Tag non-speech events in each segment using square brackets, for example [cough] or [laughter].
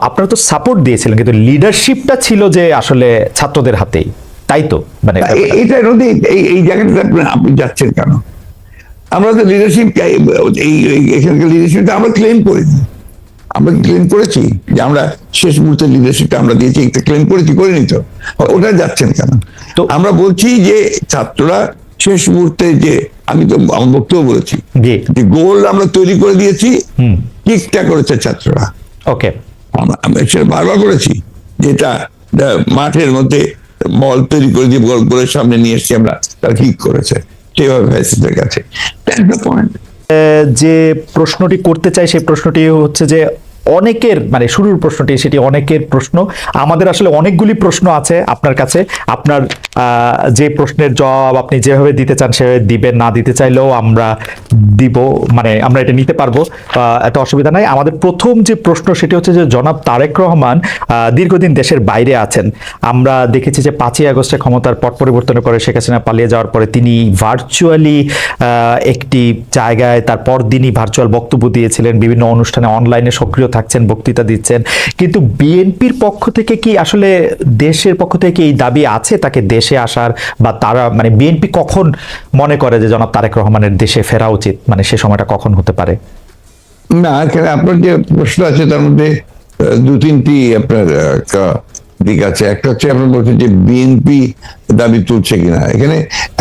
আপনারা তো সাপোর্ট দিয়েছিলেন কিন্তু লিডারশিপটা ছিল যে আসলে ছাত্রদের হাতেই। তাই তো? মানে না, এ- এটা নদী এই জায়গাটাতে আপনি- যাচ্ছেন কেন? আমরা তো লিডারশিপ এই এখানকার লিডারশিপটা আমরা ক্লেম করিনি। আমরা ক্লেম করেছি? যে আমরা শেষ মুহূর্তে লিডারশিপটা আমরা দিয়েছি একটা ক্লেম করেছি করে তো। ওটা যাচ্ছেন কেন? তো আমরা বলছি যে ছাত্ররা শেষ মুহূর্তে যে আমি তো আমার বক্তব্য বলেছি যে গোল আমরা তৈরি করে দিয়েছি ঠিকঠাক করেছে ছাত্ররা। ওকে আমরা সেটা বারবার করেছি। যেটা মাঠের মধ্যে বল তৈরি করে দিয়ে বল করে সামনে নিয়ে এসছি আমরা, তার ঠিক করেছে। সেভাবে ভাইসিদের কাছে। যে প্রশ্নটি করতে চাই, সেই প্রশ্নটি হচ্ছে যে অনেকের মানে শুরুর প্রশ্নটি সেটি অনেকের প্রশ্ন। আমাদের আসলে অনেকগুলি প্রশ্ন আছে আপনার কাছে। আপনার যে প্রশ্নের জবাব আপনি যেভাবে দিতে চান সেভাবে দিবেন, না দিতে চাইলেও আমরা দিব মানে আমরা এটা নিতে পারব এত অসুবিধা নাই। আমাদের প্রথম যে প্রশ্ন সেটি হচ্ছে যে, জনাব তারেক রহমান দীর্ঘদিন দেশের বাইরে আছেন। আমরা দেখেছি যে পাঁচই আগস্টে ক্ষমতার পট পরিবর্তনের পরে শেখ হাসিনা পালিয়ে যাওয়ার পরে তিনি ভার্চুয়ালি একটি জায়গায় তার পরদিনই ভার্চুয়াল বক্তব্য দিয়েছিলেন। বিভিন্ন অনুষ্ঠানে অনলাইনে সক্রিয় থাকছেন, বক্তৃতা দিচ্ছেন। কিন্তু বিএনপির পক্ষ থেকে কি আসলে দেশের পক্ষ থেকে এই দাবি আছে তাকে দেশে আসার বা তারা মানে বিএনপি কখন মনে করে যে জনাব তারেক রহমানের দেশে ফেরা উচিত? মানে সে সময়টা কখন হতে পারে? না, এখানে আপনার যে প্রশ্ন আছে তার মধ্যে দু তিনটি আপনার দিক আছে। একটা হচ্ছে আপনার বলছেন যে বিএনপি দাবি তুলছে কিনা। এখানে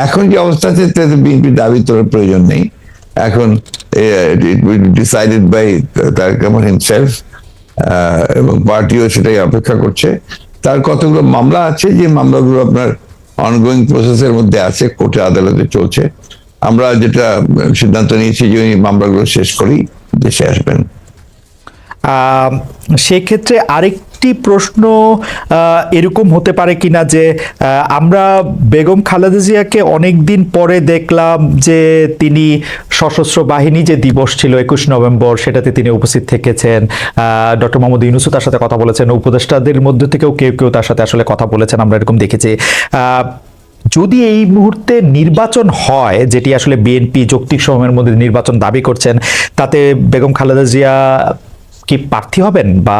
এখন যে অবস্থা আছে বিএনপি দাবি তোলার প্রয়োজন নেই। এখন decided by Tarek Rahman himself এবং পার্টিও সেটাই অপেক্ষা করছে। তার কতগুলো মামলা আছে, যে মামলাগুলো আপনার অনগোয়িং প্রসেসের মধ্যে আছে, কোর্টে আদালতে চলছে। আমরা যেটা সিদ্ধান্ত নিয়েছি যে ওই মামলাগুলো শেষ করেই দেশে আসবেন। সেক্ষেত্রে আরেকটি প্রশ্ন এরকম হতে পারে কিনা যে আমরা বেগম খালেদা জিয়াকে অনেক দিন পরে দেখলাম যে তিনি সশস্ত্র বাহিনী যে দিবস ছিল একুশ নভেম্বর, সেটাতে তিনি উপস্থিত থেকেছেন। ডক্টর মোহাম্মদ ইউনুসু তার সাথে কথা বলেছেন। উপদেষ্টাদের মধ্যে থেকেও কেউ কেউ তার সাথে আসলে কথা বলেছেন, আমরা এরকম দেখেছি। যদি এই মুহূর্তে নির্বাচন হয়, যেটি আসলে বিএনপি যৌক্তিক সময়ের মধ্যে নির্বাচন দাবি করছেন, তাতে বেগম খালেদা জিয়া কি প্রার্থী হবেন বা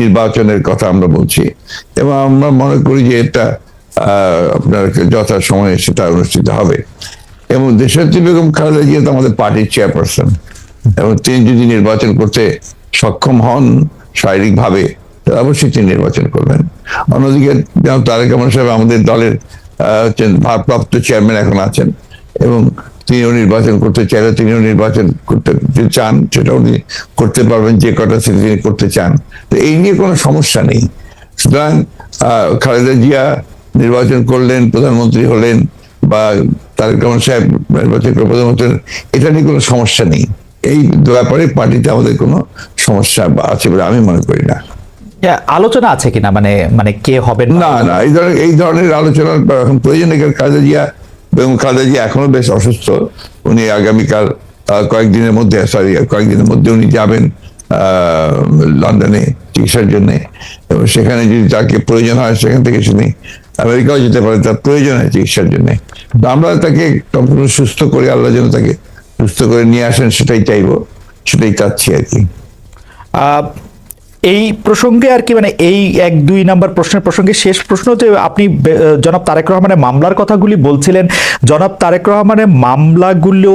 নির্বাচনের কথা আমরা বলছি। এবং আমরা মনে করি যে এটা আপনার যথা সময়ে সেটা অনুষ্ঠিত হবে। এবং দেশাত্রী বেগম খালেদা জিয়া তো আমাদের পার্টির চেয়ারপারসন। এবং তিনি যদি নির্বাচন করতে সক্ষম হন শারীরিকভাবে অবশ্যই তিনি নির্বাচন করবেন। অন্যদিকে তারেক রহমান সাহেব আমাদের দলের ভারপ্রাপ্ত চেয়ারম্যান এখন আছেন। এবং তিনিও নির্বাচন করতে চাইলে তিনিও নির্বাচন করতে চান সেটা উনি করতে পারবেন, যে কটা সিট তিনি করতে চান। তো এই নিয়ে কোনো সমস্যা নেই। সুতরাং খালেদা জিয়া নির্বাচন করলেন প্রধানমন্ত্রী হলেন বা তারেক রহমান সাহেব নির্বাচন করে প্রধানমন্ত্রী এটা নিয়ে কোনো সমস্যা নেই। এই ব্যাপারে পার্টিতে আমাদের কোনো সমস্যা আছে বলে আমি মনে করি না। আলোচনা আছে কিনা? মানে মানে কে হবে না না এই ধরনের এই ধরনের আলোচনার এখন প্রয়োজন খালেদা জিয়া এবং খালেদা জিয়া এখনও বেশ অসুস্থ। উনি আগামীকাল কয়েকদিনের মধ্যে সরি কয়েকদিনের মধ্যে উনি যাবেন। লন্ডনে চিকিৎসার জন্য। এবং সেখানে যদি তাকে প্রয়োজন হয় সেখান থেকে শুনি আমেরিকাও যেতে পারে তার প্রয়োজন হয় চিকিৎসার জন্য। আমরা তাকে সম্পূর্ণ সুস্থ করে আল্লাহ যেন তাকে সুস্থ করে নিয়ে আসেন, সেটাই চাইব, সেটাই চাচ্ছি আর কি। এই প্রসঙ্গে আর কি মানে এই এক, দুই নাম্বার প্রশ্নের প্রসঙ্গে শেষ প্রশ্ন যে আপনি জনাব তারেক রহমানের মামলার কথাগুলি বলছিলেন। জনাব তারেক রহমানের মামলাগুলো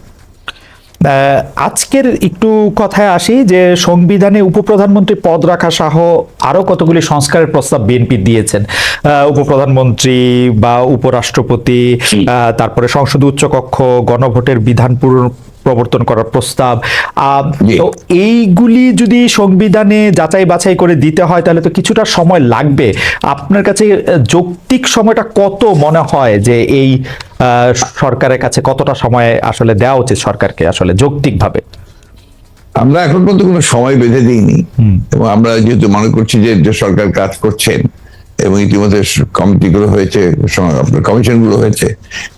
আজকের একটু কথায় আসি যে সংবিধানে উপপ্রধানমন্ত্রী পদ রাখা সহ আরও কতগুলি সংস্কারের প্রস্তাব বিএনপি দিয়েছেন। আহ, উপপ্রধানমন্ত্রী বা উপরাষ্ট্রপতি তারপরে সংসদ উচ্চকক্ষ গণভোটের বিধান প্রবর্তন করার প্রস্তাব। তো এইগুলি যদি সংবিধানে যাচাই বাছাই করে দিতে হয় তাহলে তো কিছুটা সময় লাগবে। আপনার কাছে যৌক্তিক সময়টা কত মনে হয় যে এই সরকারের কাছে কতটা সময় আসলে দেওয়া উচিত সরকারকে আসলে যৌক্তিকভাবে? আমরা এখন পর্যন্ত কোনো সময় বেঁধে দিইনি। এবং আমরা যেহেতু মনে করছি যে যে সরকার কাজ করছেন এবং ইতিমধ্যে কমিটিগুলো হয়েছে কমিশনগুলো হয়েছে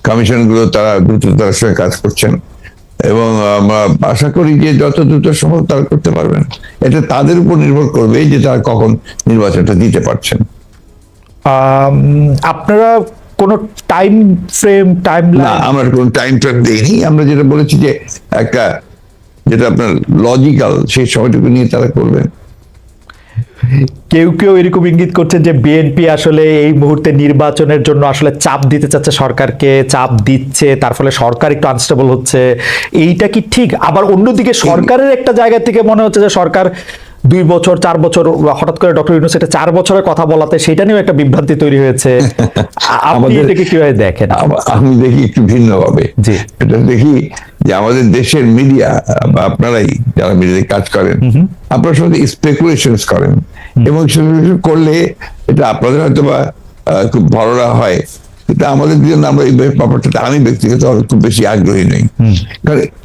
কমিশনগুলো তারা দ্রুততার সঙ্গে কাজ করছেন। এবং আমরা আশা করি যে যত দ্রুত সম্ভব তারা করতে পারবেন। এটা তাদের উপর নির্ভর করবে যে তারা কখন নির্বাচনটা দিতে পারছেন। আপনারা কোনো টাইম ফ্রেম টাইম না আমরা কোনো টাইম ফ্রেম দিইনি। আমরা যেটা বলেছি যে একটা যেটা আপনার লজিক্যাল সেই সময়টুকু নিয়ে তারা করবেন। কেউ কেউ এরকম ইঙ্গিত করছেন যে বিএনপি আসলে এই মুহূর্তে নির্বাচনের জন্য আসলে চাপ দিতে চাচ্ছে সরকারকে, চাপ দিচ্ছে, তার ফলে সরকার একটু আনস্টেবল হচ্ছে। এইটা কি ঠিক? আবার অন্যদিকে সরকারের একটা জায়গা থেকে মনে হচ্ছে যে সরকার দুই বছর চার বছর হঠাৎ করে ডক্টর ইউনুস এটা চার বছরের কথা বলাতে সেটা নিয়েও একটা বিভ্রান্তি তৈরি হয়েছে। [laughs] আপনি এটাকে কীভাবে দেখেন? আমি দেখি একটু ভিন্নভাবে। এটা দেখি যে আমাদের দেশের মিডিয়া বা আপনারাই যারা মিডিয়ায় কাজ করেন আপনারা সবাই স্পেকুলেশন করেন এবং করলে এটা আপনাদের হয়তো বা খুব ভররা হয়। কিন্তু আমাদের জন্য আমরা এই ব্যাপারটাতে আমি ব্যক্তিগত খুব বেশি আগ্রহী নেই। কারণ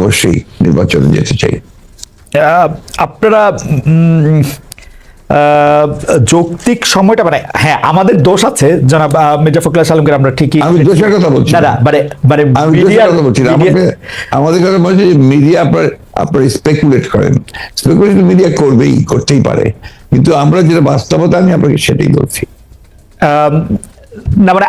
অবশ্যই নির্বাচনে যেতে চাই। আপনারা যৌক্তিক সময়টা মানে হ্যাঁ আমাদের দোষ আছে জনাব মির্জা ফখরুল সালামকে আমরা ঠিকই আমি দোষের কথা বলছি। না মানে মানে কথা বলছি আমাদের কথা বলছি মিডিয়া আপনার আপনার স্পেকুলেট করেন। স্পেকুলেশন মিডিয়া করবেই করতেই পারে। কিন্তু আমরা যেটা বাস্তবতা আমি আপনাকে সেটাই বলছি। না মানে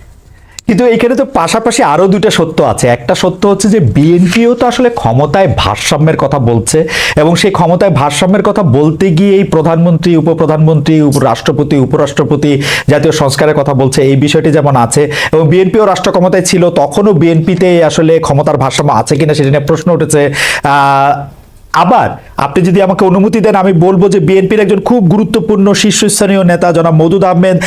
কিন্তু এখানে তো পাশাপাশি আরও দুইটা সত্য আছে। একটা সত্য হচ্ছে যে বিএনপিও তো আসলে ক্ষমতায় ভারসাম্যের কথা বলছে এবং সেই ক্ষমতায় ভারসাম্যের কথা বলতে গিয়ে এই প্রধানমন্ত্রী, উপপ্রধানমন্ত্রী উপ- রাষ্ট্রপতি উপরাষ্ট্রপতি জাতীয় সংস্কারের কথা বলছে, এই বিষয়টি যেমন আছে এবং বিএনপিও রাষ্ট্র ক্ষমতায় ছিল, তখনও বিএনপিতে আসলে ক্ষমতার ভারসাম্য আছে কিনা সেটা নিয়ে প্রশ্ন উঠেছে। আবার আপনি যদি আমাকে অনুমতি দেন, আমি বলব যে বিএনপির একজন খুব গুরুত্বপূর্ণ শীর্ষস্থানীয় নেতা জনাব মদুদ আহমেদ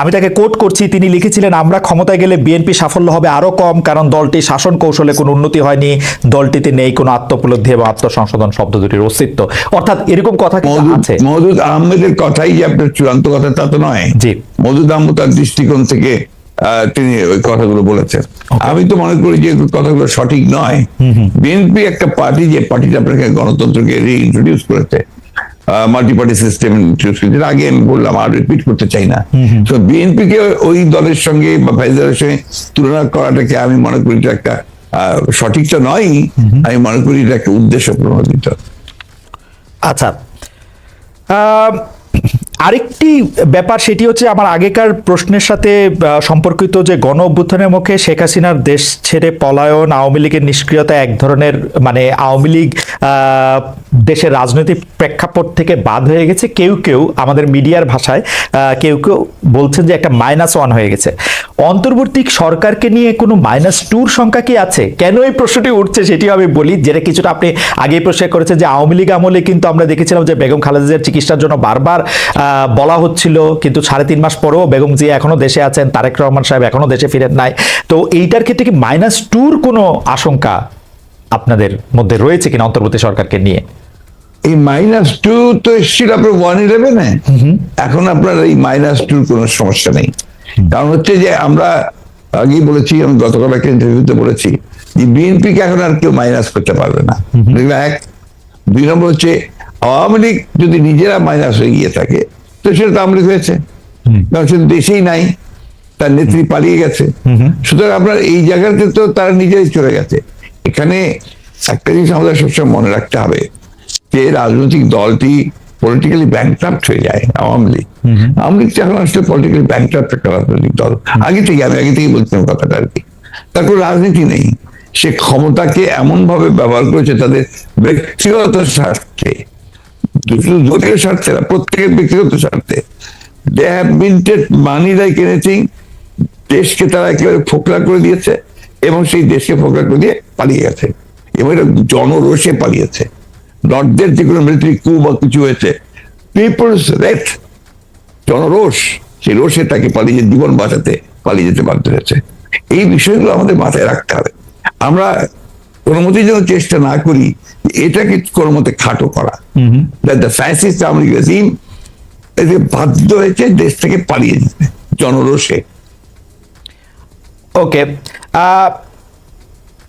আমি তাকে কোট করছি তিনি লিখেছিলেন আমরা ক্ষমতায় গেলে বিএনপি সাফল্য হবে আরও কম কারণ দলটি শাসন কৌশলে কোনো উন্নতি হয়নি। দলটিতে নেই কোনো আত্মোপলব্ধি এবং আত্মসংশোধন শব্দ দুটির অস্তিত্ব। অর্থাৎ এরকম কথা আছে। মওদুদ আহমেদের কথাই যে আপনার চূড়ান্ত কথা তা তো নয়। জি। মওদুদ আহমদ তার দৃষ্টিকোণ থেকে তিনি ওই কথাগুলো বলেছেন। আমি তো মনে করি যে কথাগুলো সঠিক নয়। বিএনপি একটা পার্টি যে পার্টিটা আপনাকে গণতন্ত্রকে রিইন্ট্রোডিউস করেছে মাল্টি পার্টি সিস্টেম যেটা আগে আমি বললাম আর রিপিট করতে চাই না। তো বিএনপি কে ওই দলের সঙ্গে বা ফাইজারের সঙ্গে তুলনা করাটাকে আমি মনে করি এটা একটা আহ, সঠিক তো নয় আমি মনে করি এটা একটা উদ্দেশ্য প্রণোদিত আচ্ছা। আহ, আরেকটি ব্যাপার সেটি হচ্ছে আমার আগেকার প্রশ্নের সাথে সম্পর্কিত যে গণ অভ্যুত্থানের মুখে শেখ হাসিনার দেশ ছেড়ে পলায়ন, আওয়ামী লীগের নিষ্ক্রিয়তা এক ধরনের মানে আওয়ামী লীগ দেশের রাজনৈতিক প্রেক্ষাপট থেকে বাদ হয়ে গেছে। কেউ কেউ আমাদের মিডিয়ার ভাষায় কেউ কেউ বলছেন যে একটা মাইনাস ওয়ান হয়ে গেছে। অন্তর্বর্তী সরকারকে নিয়ে কোনো মাইনাস টুর সংখ্যা কি আছে? কেন এই প্রশ্নটি উঠছে সেটিও আমি বলি, যেটা কিছুটা আপনি আগেই প্রশ্ন করেছেন যে আওয়ামী লীগ আমলে কিন্তু আমরা দেখেছিলাম যে বেগম খালেদা জিয়ার চিকিৎসার জন্য বারবার বলা হচ্ছিল কিন্তু সাড়ে তিন মাস পরেও বেগম জিয়া এখনও দেশে আছেন তারেক রহমান সাহেব এখনও দেশে ফিরেন নাই। তো এইটার ক্ষেত্রে কি মাইনাস টুর কোনো আশঙ্কা আপনাদের মধ্যে রয়েছে কিনা অন্তর্বর্তী সরকারকে নিয়ে? এই মাইনাস টু তো এসেছিল আপনার ওয়ান ইলেভেনে এখন আপনার এই মাইনাস টুর কোনো সমস্যা নেই। কারণ হচ্ছে যে আমরা আগেই বলেছি আমি গতকাল একটা ইন্টারভিউতে বলেছি যে বিএনপি কে এখন আর কেউ মাইনাস করতে পারবে না। এক। দুই নম্বর হচ্ছে আওয়ামী লীগ যদি নিজেরা মাইনাস হয়ে গিয়ে থাকে তো সেটা তো আওয়ামী হয়েছে। কারণ সে দেশেই নাই তার নেত্রী পালিয়ে গেছে। সুতরাং আপনার এই জায়গাতে তো তারা নিজেই চলে গেছে। এখানে একটা জিনিস আমাদের সবসময় মনে রাখতে হবে যে রাজনৈতিক দলটি পলিটিক্যালি ব্যাংক্রাফ্ট হয়ে যায় আওয়ামী লীগ। আওয়ামী লীগ এখন আসলে পলিটিক্যালি ব্যাংক্রাফ্ট একটা রাজনৈতিক দল। আগে থেকে আমি আগে থেকেই বলছিলাম কথাটা আর কি। তার কোনো রাজনীতি নেই। সে ক্ষমতাকে এমন ভাবে ব্যবহার করেছে তাদের ব্যক্তিগত স্বার্থে। দলীয় স্বার্থে না, প্রত্যেকের ব্যক্তিগত স্বার্থে। They have minted money like anything দেশকে তারা একেবারে ফোকলা করে দিয়েছে এবং সেই দেশকে ফোকলা করে দিয়ে পালিয়ে গেছে। এবং এটা জনরোষে পালিয়েছে। নর্থদের যে কোনো মিলিটারি কু বা কিছু হয়েছে পিপলস জনরোষ, সেই রোষে তাকে পালিয়ে, জীবন বাঁচাতে পালিয়ে যেতে বাধ্য হয়েছে। এই বিষয়গুলো আমাদের মাথায় রাখতে হবে। আমরা কোনো মতেই যেন চেষ্টা না করি এটাকে কোনো মতে খাটো করা। দ্য ফ্যাসিস্ট আওয়ামী রেজিম এতে বাধ্য হয়েছে দেশ থেকে পালিয়ে যেতে জনরোষে। ওকে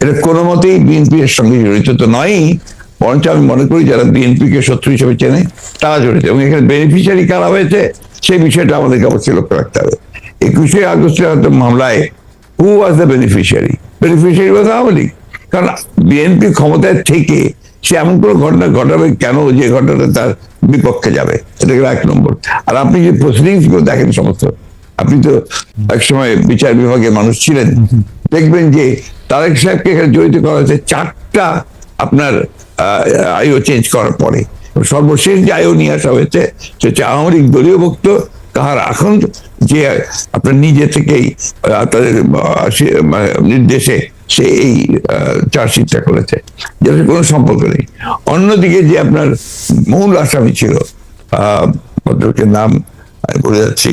এটা কোনো মতেই বিএনপি এর সঙ্গে জড়িত তো নয়ই, বরঞ্চ আমি মনে করি যারা বিএনপি কে শত্রু হিসেবে চেনে, তারা জড়িত। এবং এখানে বেনিফিশিয়ারি কারা হয়েছে, সেই বিষয়টা আমাদেরকে অবশ্যই লক্ষ্য রাখতে হবে। একুশে আগস্টের হয়তো মামলায় who was the beneficiary beneficiary was Awami League কারণ বিএনপি ক্ষমতায় থেকে সে এমন কোনো ঘটনা ঘটাবে কেন যে ঘটনাটা তার বিপক্ষে যাবে? এটা গেল এক নম্বর। আর আপনি যে প্রসিডিংসগুলো দেখেন সমস্ত আপনি তো একসময় বিচার বিভাগের মানুষ ছিলেন। দেখবেন যে তারেক সাহেবকে এখানে জড়িত করা হয়েছে চারটা আপনার আইও চেঞ্জ করার পরে। সর্বশেষ যে আইও নিয়ে আসা হয়েছে সে হচ্ছে আওয়ামী লীগ দলীয় ভক্ত কাহার এখন যে আপনার নিজে থেকেই তাদের মানে নির্দেশে সে এই চার্জশিটটা করেছে। যেটা কোনো সম্পর্ক নেই। অন্যদিকে যে আপনার মূল আসামি ছিল আহ, ভদ্রলোকের নাম বলে যাচ্ছি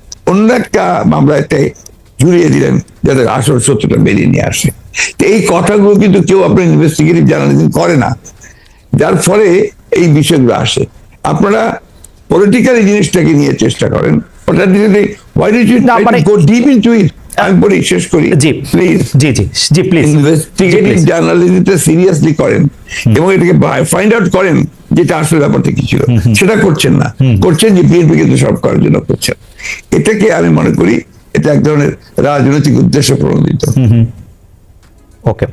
অন্য একটা মামলাতে জুড়িয়ে দিলেন যাদের আসল সত্যটা বেরিয়ে নিয়ে আসে। তো এই কথাগুলো কিন্তু কেউ আপনার ইনভেস্টিগেটিভ জার্নালিজম করে না। যার ফলে এই বিষয়গুলো আসে। আপনারা পলিটিক্যাল জিনিসটাকে নিয়ে চেষ্টা করেন। ওটা যদি why did you না, try to মানে- শেষ করি। জি প্লিজ জি জি জি প্লিজ ইনভেস্টিগেটিভ জার্নালিজমটা সিরিয়াসলি করেন এবং এটাকে ফাইন্ড আউট করেন যেটা আসলে ব্যাপারটা কি ছিল। সেটা করছেন না। করছেন যে বিএনপি কিন্তু সব করার জন্য করছেন। এটাকে আমি মনে করি এটা এক ধরনের রাজনৈতিক উদ্দেশ্য প্রণোদিত। ওকে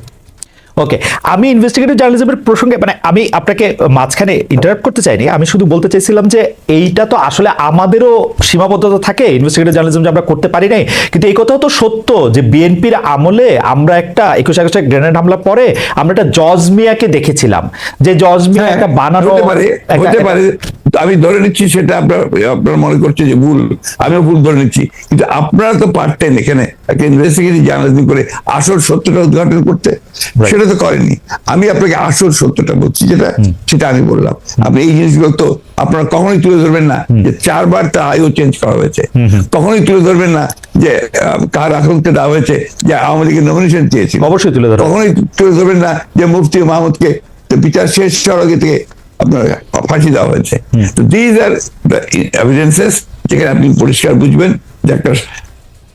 ওকে আমি ইনভেস্টিগেটিভ জার্নালিজমের প্রসঙ্গে মানে আমি আপনাকে মাঝখানে ইন্টারাপ্ট করতে চাইনি আমি শুধু বলতে চাইছিলাম যে এইটা তো আসলে আমাদেরও সীমাবদ্ধতা থাকে ইনভেস্টিগেটিভ জার্নালিজম যে আমরা করতে পারি নাই কিন্তু এই কথাও তো সত্য যে বিএনপির আমলে আমরা একটা একুশ আগস্টে গ্রেনেড হামলা পরে আমরা একটা জজ মিয়াকে দেখেছিলাম যে জজ মিয়া হ্যাঁ, একটা বানানো হতে পারে। আমি ধরে নিচ্ছি সেটা আপনার আপনার মনে করছে যে ভুল আমিও ভুল ধরে নিচ্ছি। কিন্তু আপনারা তো পারতেন এখানে একটা ইনভেস্টিগেটিভ জার্নালিজম করে আসল সত্যটা উদ্ঘাটন করতে। সেটা তো করেনি আমি আপনাকে আসল সত্যটা বলছি যেটা সেটা আমি বললাম। আপনি এই জিনিসগুলো তো আপনারা কখনোই তুলে ধরবেন না যে চারবার তার আয়ু চেঞ্জ করা হয়েছে। কখনোই তুলে ধরবেন না যে কার আকাঙ্ক্ষা দেওয়া হয়েছে যে আওয়ামী লীগের নমিনেশন চেয়েছিল। অবশ্যই তুলে ধরবো। কখনোই তুলে ধরবেন না যে মুফতি মাহমুদকে বিচার শেষ হওয়ার আগে থেকে আপনার ফাঁসি দেওয়া হয়েছে তো দিজ আর এভিডেন্সেস যেখানে আপনি পরিষ্কার বুঝবেন যে একটা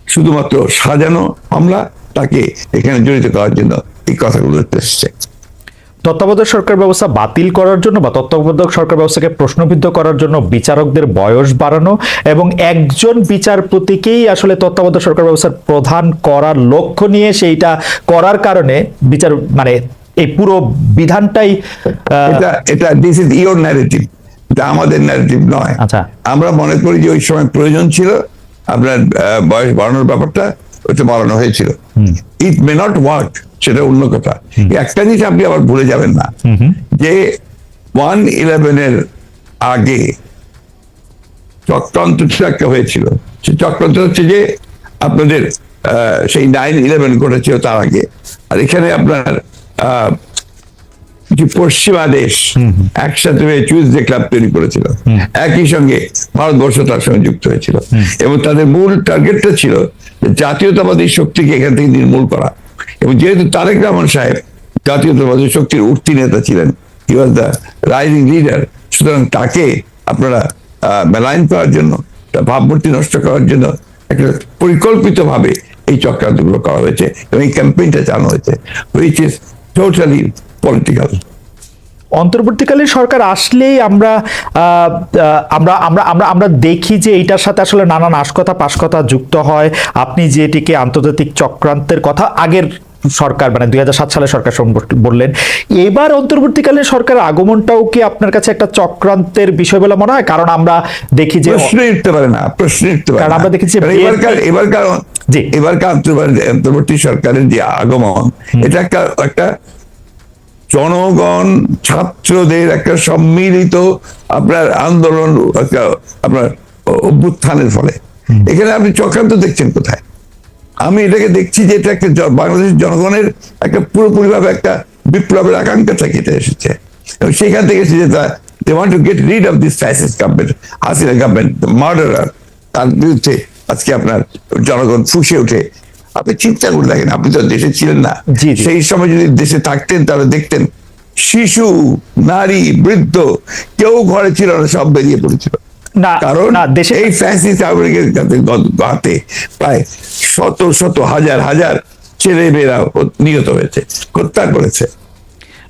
শুধুমাত্র সাজানো মামলা তাকে এখানে জড়িত করার জন্য এই কথাগুলো এসছে। তত্ত্বাবধায়ক সরকার ব্যবস্থা বাতিল করার জন্য বা তত্ত্বাবধায়ক সরকার ব্যবস্থাকে প্রশ্নবিদ্ধ করার জন্য বিচারকদের বয়স বাড়ানো এবং একজন বিচারপতিকেই আসলে তত্ত্বাবধায়ক সরকার ব্যবস্থার প্রধান করার লক্ষ্য নিয়ে সেইটা করার কারণে বিচার মানে এই পুরো বিধানটাই এটা এটা দিস ইজ ইওর ন্যারেটিভ এটা আমাদের ন্যারেটিভ নয়। আচ্ছা। আমরা মনে করি যে ওই সময় প্রয়োজন ছিল আপনার বয়স বাড়ানোর ব্যাপারটা ওইটা বাড়ানো হয়েছিল। ইট মে নট ওয়ার্ক সেটা অন্য কথা। একটা জিনিস আপনি আবার ভুলে যাবেন না। যে ওয়ান ইলেভেনের আগে চক্রান্ত একটা হয়েছিল। সে চক্রান্ত হচ্ছে যে আপনাদের আহ, সেই নাইন ইলেভেন ঘটেছিল তার আগে। আর এখানে আপনার কিছু পশ্চিমা দেশ একসাথে হয়ে চুইজডে ক্লাব তৈরি করেছিল একই সঙ্গে ভারতবর্ষ তার সঙ্গে যুক্ত হয়েছিল। এবং তাদের মূল টার্গেটটা ছিল জাতীয়তাবাদী শক্তিকে এখান থেকে নির্মূল করা। এবং যেহেতু তারেক রহমান সাহেব জাতীয়তাবাদী শক্তির উঠতি নেতা ছিলেন he was the rising leader সুতরাং তাকে আপনারা মেলাইন করার জন্য তার ভাবমূর্তি নষ্ট করার জন্য একটা পরিকল্পিত ভাবে এই চক্রান্তগুলো করা হয়েছে এবং এই ক্যাম্পেইনটা চালানো হয়েছে হুইচ ইজ টোটালি পলিটিক্যাল অন্তর্বর্তীকালীন সরকার আসলেই আমরা আমরা আমরা আমরা আমরা দেখি যে এইটার সাথে আসলে নানান আশকথা পাশকথা যুক্ত হয়। আপনি যেটিকে আন্তর্জাতিক চক্রান্তের কথা আগের সরকার মানে দুই সালে সরকার বললেন এবার অন্তর্বর্তীকালীন সরকারের আগমনটাও কি আপনার কাছে একটা চক্রান্তের বিষয় বলে মনে হয়? কারণ আমরা দেখি যে প্রশ্ন উঠতে পারে না প্রশ্ন উঠতে পারে। আমরা দেখেছি এবারকার এবারকার জি। এবারকার অন্তর্বর্তী- সরকারের যে আগমন এটা একটা একটা জনগণ ছাত্রদের একটা সম্মিলিত আপনার আন্দোলন একটা আপনার অভ্যুত্থানের ফলে। এখানে আপনি চক্রান্ত দেখছেন কোথায়? আমি এটাকে দেখছি যে এটা একটা বাংলাদেশের জনগণের একটা পুরোপুরিভাবে একটা বিপ্লবের আকাঙ্ক্ষা থেকে এটা এসেছে। এবং সেখান থেকে এসেছে তা they want to get rid of this fascist government Hasina government murderer তার বিরুদ্ধে আজকে আপনার জনগণ ফুসে উঠে আপনি চিন্তা করে দেখেন আপনি তো দেশে ছিলেন না। সেই সময় যদি দেশে থাকতেন তাহলে দেখতেন শিশু নারী বৃদ্ধ কেউ ঘরে ছিল না সব বেরিয়ে পড়েছিল। না, কারণ না, দেশে- এই ফ্যাসিস্ট আমেরিকার হাতে প্রায় শত শত হাজার হাজার ছেলে মেয়েরা নিহত হয়েছে হত্যা করেছে।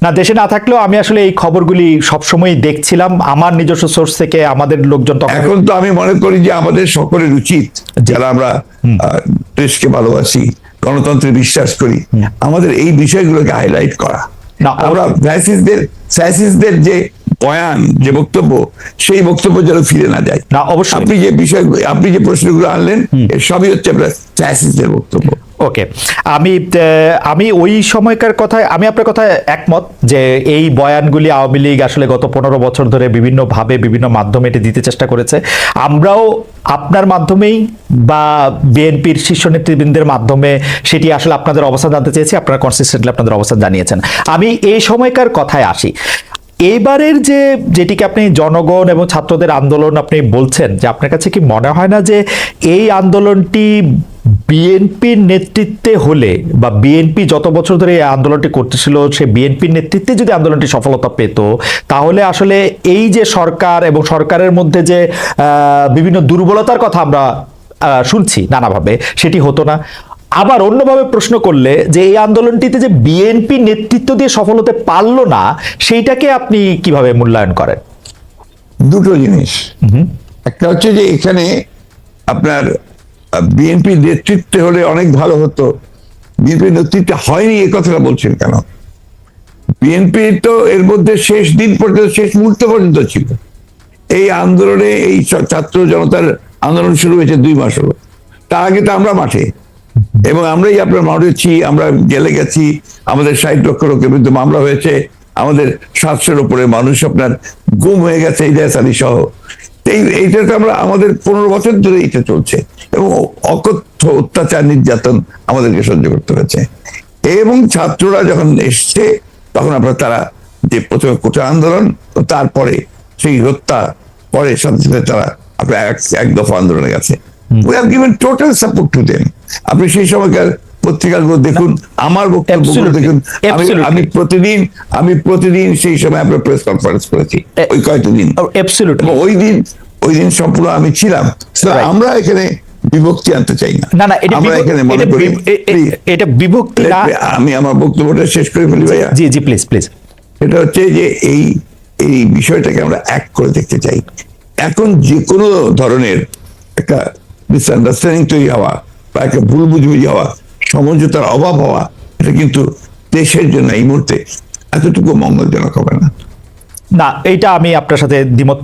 না দেশে না থাকলেও আমি আসলে এই খবরগুলি সবসময় দেখছিলাম। আমার নিজস্ব সোর্স থেকে আমাদের লোকজন তখন এখন তো আমি মনে করি যে আমাদের সকলের উচিত যারা আমরা দেশকে ভালোবাসি গণতন্ত্রে বিশ্বাস করি আমাদের এই বিষয়গুলোকে হাইলাইট করা। না, আমরা ফ্যাসিস্টদের ফ্যাসিস্টদের যে বয়ান যে বক্তব্য সেই বক্তব্য যেন ফিরে না যায়। না, অবশ্যই। আপনি যে বিষয়গুলো আপনি যে প্রশ্নগুলো আনলেন সবই হচ্ছে আপনার ফ্যাসিস্টদের বক্তব্য। ওকে আমি আমি ওই সময়কার কথায়, আমি আপনার কথায় একমত যে এই বয়ানগুলি আওয়ামী লীগ আসলে গত পনেরো বছর ধরে বিভিন্নভাবে বিভিন্ন মাধ্যমে এটি দিতে চেষ্টা করেছে। আমরাও আপনার মাধ্যমেই বা বিএনপির শীর্ষ নেতৃবৃন্দের মাধ্যমে সেটি আসলে আপনাদের অবস্থান জানতে চেয়েছি, আপনারা কনসিস্টেন্টলি আপনাদের অবস্থান জানিয়েছেন। আমি এই সময়কার কথায় আসি। এইবারের যে, যেটিকে আপনি জনগণ এবং ছাত্রদের আন্দোলন আপনি বলছেন, যে আপনার কাছে কি মনে হয় না যে এই আন্দোলনটি বিএনপির নেতৃত্বে হলে বা বিএনপি যত বছর ধরে এই আন্দোলনটি করতেছিল সে বিএনপির নেতৃত্বে যদি আন্দোলনটি সফলতা পেত তাহলে আসলে এই যে সরকার এবং সরকারের মধ্যে যে বিভিন্ন দুর্বলতার কথা আমরা শুনছি নানাভাবে সেটি হতো না। আবার অন্যভাবে প্রশ্ন করলে যে এই আন্দোলনটিতে যে বিএনপি নেতৃত্ব দিয়ে সফল হতে পারল না সেইটাকে আপনি কীভাবে মূল্যায়ন করেন? দুটো জিনিস। একটা হচ্ছে যে এখানে আপনার বিএনপি নেতৃত্বে হলে অনেক ভালো হতো। বিএনপি নেতৃত্বে হয়নি এ কথাটা বলছেন কেন? বিএনপি তো এর মধ্যে শেষ দিন পর্যন্ত, শেষ মুহূর্ত পর্যন্ত ছিল। এই আন্দোলনে এই ছাত্র জনতার আন্দোলন শুরু হয়েছে দুই মাস হলো। তার আগে তো আমরা মাঠে। এবং আমরাই আপনার মাঠেছি আমরা জেলে গেছি, আমাদের ষাট লক্ষ লোকের বিরুদ্ধে মামলা হয়েছে, আমাদের সাতশোর উপরে মানুষ আপনার গুম হয়ে গেছে, এই দেশালি সহ। এই এইটা তো আমরা আমাদের পনেরো বছর ধরে এটা চলছে এবং অকথ্য অত্যাচার নির্যাতন আমাদেরকে সহ্য করতে হয়েছে। এবং ছাত্ররা যখন এসছে তখন আপনার তারা যে প্রথমে কোটা আন্দোলন তারপরে সেই হত্যা পরে সাথে সাথে তারা আপনার এক এক দফা আন্দোলনে গেছে। We have given total support to them আপনি সেই সময়কার পত্রিকাগুলো দেখুন আমার বক্তব্যগুলো দেখুন। আমি প্রতিদিন আমি প্রতিদিন সেই সময় আপনার প্রেস কনফারেন্স করেছি ওই কয়েকটা দিন। ওই দিন ওই দিন সম্পূর্ণ আমি ছিলাম। আমরা এখানে বিভক্তি আনতে চাই না। না না এটা আমরা এখানে মনে করি এটা বিভক্তি না আমি আমার বক্তব্যটা শেষ করে ফেলি ভাইয়া। জি জি প্লিজ প্লিজ এটা হচ্ছে যে এই এই বিষয়টাকে আমরা এক করে দেখতে চাই। এখন যে কোনো ধরনের একটা মিসআন্ডারস্ট্যান্ডিং তৈরি হওয়া বা একটা ভুল বুঝবুঝি হওয়া সমঝোতার অভাব হওয়া, এটা কিন্তু দেশের জন্য এই মুহূর্তে এতটুকু মঙ্গলজনক হবে না। না, এইটা আমি আপনার সাথে দ্বিমত